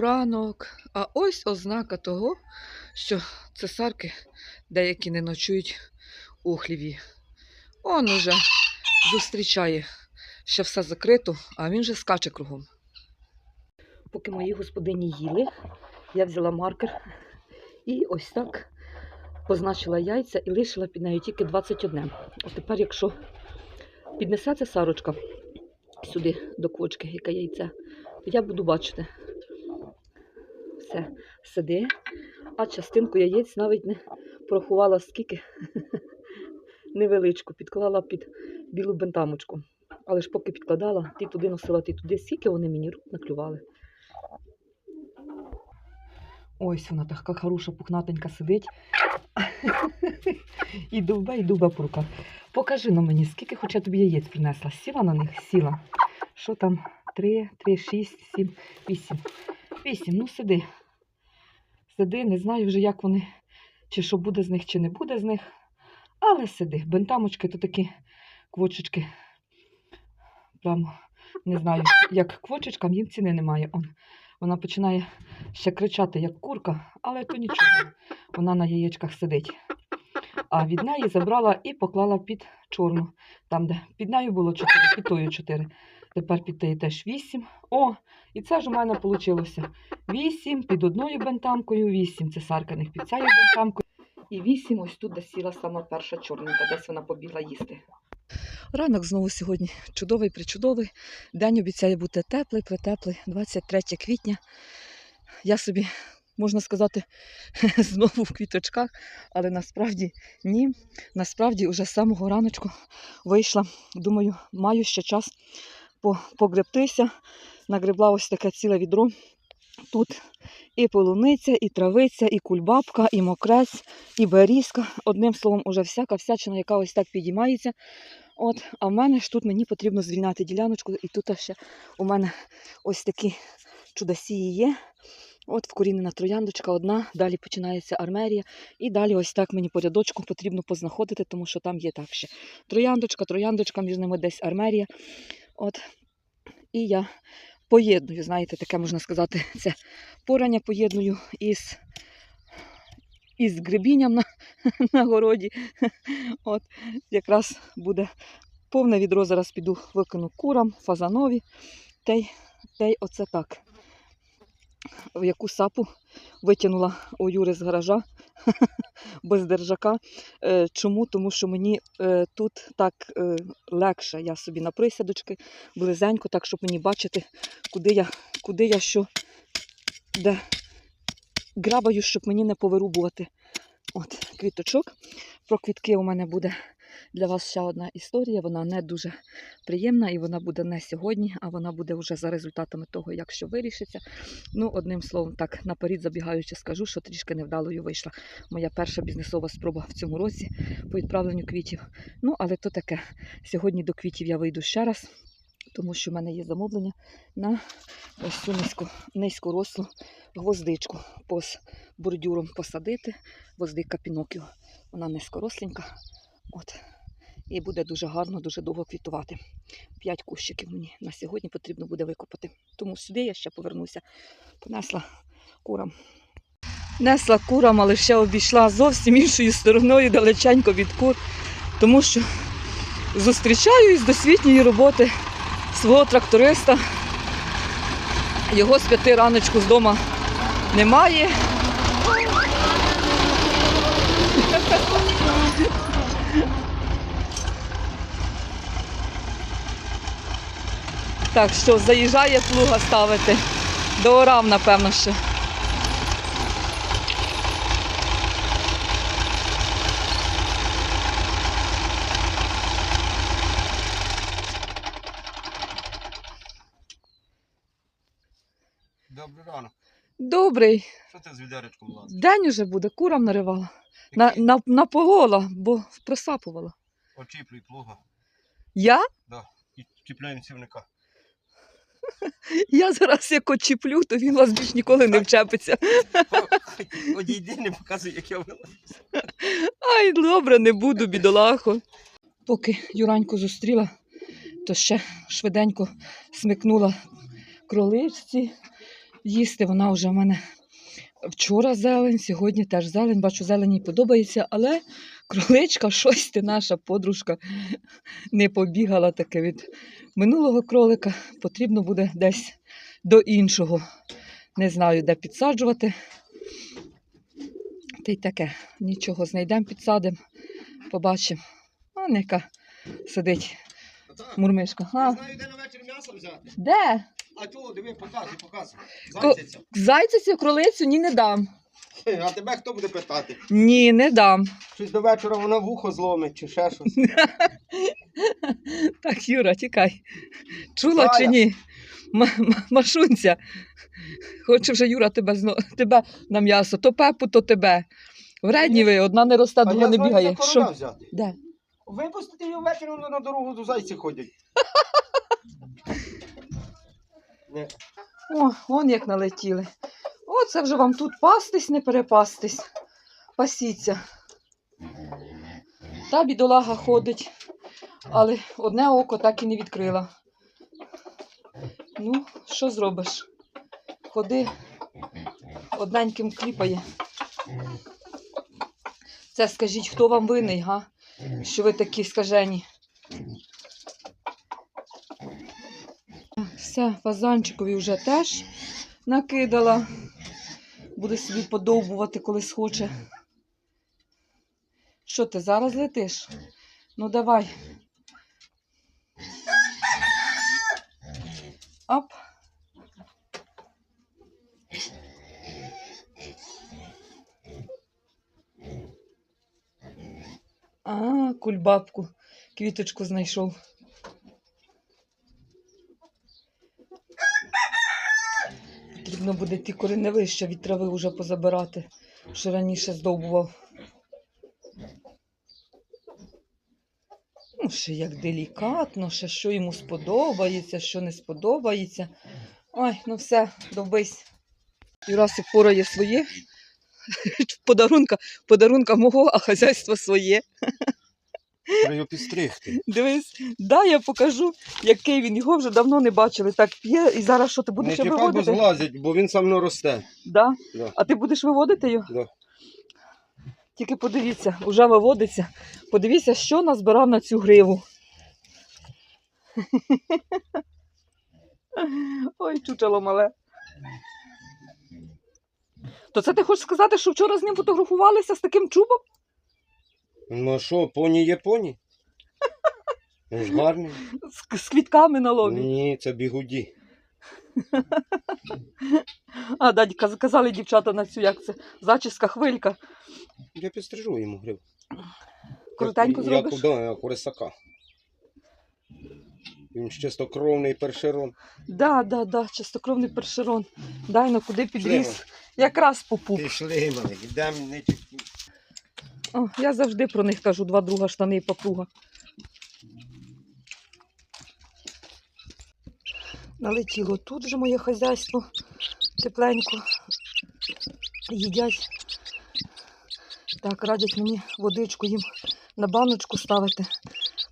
Ранок. А ось ознака того, що цесарки деякі не ночують у хліві. Он уже зустрічає, що все закрито, а він же скаче кругом. Поки мої господині їли, я взяла маркер і ось так позначила яйця і лишила під нею тільки 21. От тепер, якщо піднесеться сарочка сюди до квочки, яке яйце, то я буду бачити. Все сиди, а частинку яєць навіть не порахувала скільки. Невеличку, підклала під білу бентамочку. Але ж поки підкладала, ти туди носила, ти туди, скільки вони мені рук наклювали. Ось вона така хороша, пухнатенька сидить. і дубе, і дубе по руках. Покажи на мені, скільки хоча тобі яєць принесла. Сіла на них? Сіла. Що там? Три, три, шість, сім, вісім. Вісім, ну сиди. Сиди, не знаю вже, як вони, чи що буде з них, чи не буде з них. Але сиди. Бентамочки то такі квочечки. Прямо не знаю, як квочечкам їм ціни немає. Он. Вона починає ще кричати, як курка, але то нічого. Вона на яєчках сидить. А від неї забрала і поклала під чорну. Там, де під нею було 4, під тою 4. Тепер під теї теж 8. О, і це ж у мене вийшло. 8 під одною бентамкою, 8 цесарканих під цією бентамкою. І 8 ось тут, де сіла сама перша чорненька, десь вона побігла їсти. Ранок знову сьогодні чудовий, причудовий. День обіцяє бути теплий, притеплий, 23 квітня. Я собі, можна сказати, знову в квіточках, але насправді ні. Насправді вже з самого раночку вийшла. Думаю, маю ще час погребтися. Нагребла ось таке ціле відро. Тут і полуниця, і травиця, і кульбабка, і мокрець, і берізка. Одним словом, уже всяка всячина, яка ось так підіймається. От, а в мене ж тут мені потрібно звільняти діляночку, і тут ще у мене ось такі чудосії є. От вкорінена трояндочка одна, далі починається армерія. І далі ось так мені по рядочку потрібно познаходити, тому що там є так ще трояндочка, трояндочка, між ними десь армерія. От. І я поєдную, знаєте, таке можна сказати, це порання поєдную із, із грибінням на, на городі. От, якраз буде повне відро, зараз піду викину курам, фазанові. Та й, та й оце так. В яку сапу витягнула у Юри з гаража без держака. Е, Чому? Тому що мені е, тут так е, легше. Я собі на присядочки близенько, так щоб мені бачити, куди я, куди я що де грабаю, щоб мені не повирубувати. От, квіточок. Про квітки у мене буде для вас ще одна історія. Вона не дуже приємна і вона буде не сьогодні, а вона буде вже за результатами того, як що вирішиться. Ну, одним словом, так наперед забігаючи, скажу, що трішки невдалою вийшла моя перша бізнесова спроба в цьому році по відправленню квітів. Ну, але то таке. Сьогодні до квітів я вийду ще раз. Тому що в мене є замовлення на ось цю низько, низькорослу гвоздичку з бордюром посадити. Гвоздика Пінокіо. Вона низькоросленька. От. І буде дуже гарно, дуже довго квітувати. П'ять кущиків мені на сьогодні потрібно буде викопати. Тому сюди я ще повернуся. Понесла курам. Несла курам, але ще обійшла зовсім іншою стороною, далеченько від кур, тому що зустрічаю із досвітньої роботи свого тракториста. Його з п'яти раночку з дома немає. Так що заїжджає плуга ставити. Доорав, напевно, ще. Добрий ранок. Добрий. Що ти з відеречком лазиш? День уже буде, курам наривала. На, на, наполола, бо просапувала. Очіплюй плуга Я? і чіпляємо сівника. Я зараз як очіплю, то він вас більш ніколи не вчепиться. Одійди, не показуй, як я вилазю. Ай, добре, не буду, бідолахо. Поки Юраньку зустріла, то ще швиденько смикнула кроличці, їсти. Вона вже в мене вчора зелень, сьогодні теж зелень. Бачу, зелень їй подобається, але кроличка, щось ти наша подружка не побігала таке від минулого кролика. Потрібно буде десь до іншого. Не знаю, де підсаджувати. Та й таке. Нічого, знайдемо, підсадимо, побачимо. Он яка сидить мурмишка. А, знаю, де на вечір м'ясо взяти. де? А чого, диви, показуй, показуй. Ко- Зайця. Зайця кролицю ні не дам. А тебе хто буде питати? Ні, не дам. Щось до вечора вона вухо зломить чи ще щось. Так, Юра, тікай. Чула чи ні? Машунця. Хоче вже Юра тебе, зно... тебе на м'ясо, то пепу, то тебе. Вредні ви, одна не росте, друга не бігає. Що? Взяти. Де? Випустити її ввечері, воно на дорогу до зайці ходять. О, вон як налетіли. О, це вже вам тут пастись, не перепастись. Пасіться. Та бідолага ходить, але одне око так і не відкрила. Ну, що зробиш? Ходи, одненьким кліпає. Це скажіть, хто вам винний, га? Що ви такі скажені? Все, фазанчикові вже теж накидала. Буде собі подовбувати, коли схоче. Що ти зараз летиш? Ну давай. Оп. А, кульбабку, квіточку знайшов. Потрібно буде ті кореневища від трави вже позабирати, що раніше здовбував. Ну, ще як делікатно, ще що йому сподобається, що не сподобається. Ой, ну все, довбись. Юрасик порає своє. Подарунка, подарунка мого, а хазяйство своє. Треба його підстригти. Дивись, дай я покажу, який він. Його вже давно не бачили. Так п'є, і зараз що ти Не будеш чіпай, бо виводити? злазять, бо він сам не росте. Да? Да. А ти будеш виводити його? Да. Тільки подивіться, вже виводиться. Подивіться, що назбирав на цю гриву. Ой, чучело мале. То це ти хочеш сказати, що вчора з ним фотографувалися з таким чубом? Ну а що, поні є поні? Він ж гарний. З, з квітками на лобі. Ні, це бігуді. А, да, каз- казали дівчата на цю, як це, зачіска хвилька. Я підстрижу йому грив. Коротенько як, зробиш? Як, да, як у рисака. Він ж чистокровний першерон. Да, да, да, чистокровний першерон. Дай на куди підріс. Шлема. Якраз по пуп. Пішли, мене, йдемо не чекай. О, я завжди про них кажу, два друга штани і папуга. Налетіло тут же моє хазяйство тепленько. Їдять. Так, радять мені водичку їм на баночку ставити.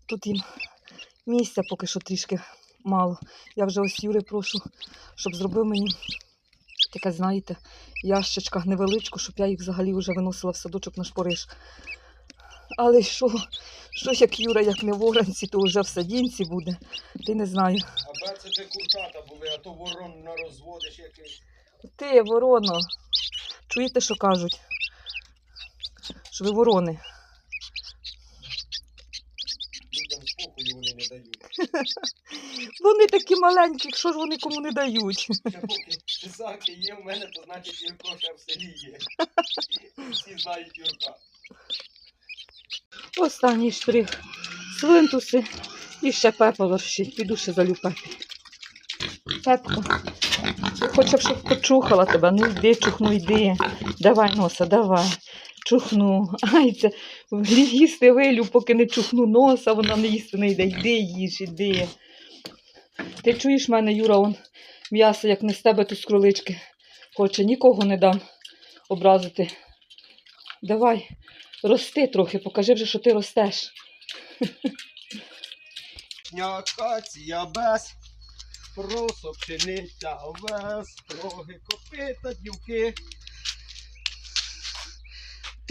Тут їм місця поки що трішки мало. Я вже ось Юри прошу, щоб зробив мені таке, знаєте, ящичка невеличку, щоб я їх взагалі вже виносила в садочок на шпориш. Але що, що як Юра, як не в оранці, то вже в садінці буде. Ти не знаю. А це це курчата були, а то ворон на розводиш якийсь. Ти, вороно. Чуєте, що кажуть? Що ви ворони. Людям спокою вони не дають. Вони такі маленькі, що ж вони кому не дають. Поки є в мене, то значить Юрко ще в селі є. Всі знають Юрка. Останній штрих. Свинтуси і ще пепа вершить. Піду ще залю пепі. Пепко. Хоча б щоб почухала тебе. Ну йди, чухну, йди. Давай, носа, давай. Чухну. Ай, це їсти вилю, поки не чухну носа, вона не їсти не йде. Йди, їж, іди. Ти чуєш мене, Юра, он м'ясо, як не з тебе, то з кролички. Хоче, нікого не дам образити. Давай, рости трохи, покажи вже, що ти ростеш. Акація без просо, пшениця, овес, роги, копита, дівки.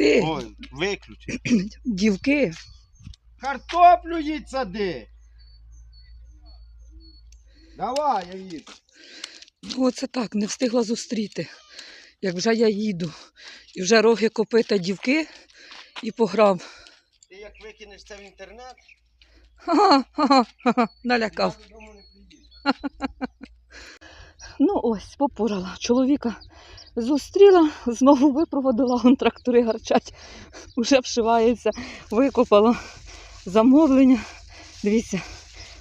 Ти, Ой, виключи. дівки, Картоплю їдь сади. Давай, я їду. оце так, не встигла зустріти. Як вже я їду. І вже роги копита дівки і пограв. Ти як викинеш це в інтернет, Ха-ха-ха, налякав. я додому не приїду. Ну ось, попорала. Чоловіка зустріла, знову випроводила, он трактори гарчать, уже вшивається, викопала замовлення. Дивіться,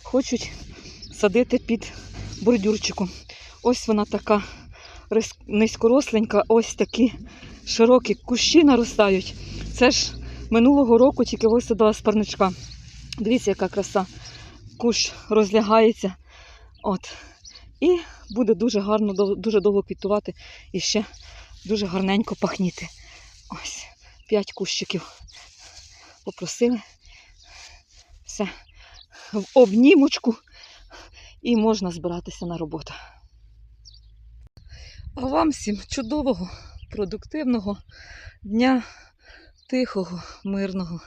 хочуть садити під бордюрчиком. Ось вона така низькоросленька, ось такі широкі кущі наростають. Це ж минулого року тільки висадила з парничка. Дивіться, яка краса. Кущ розлягається. От. І буде дуже гарно, дуже довго квітувати і ще дуже гарненько пахніти. Ось, п'ять кущиків. Попросили. Все. В обнімочку і можна збиратися на роботу. А вам всім чудового, продуктивного дня, тихого, мирного.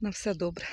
На все добре.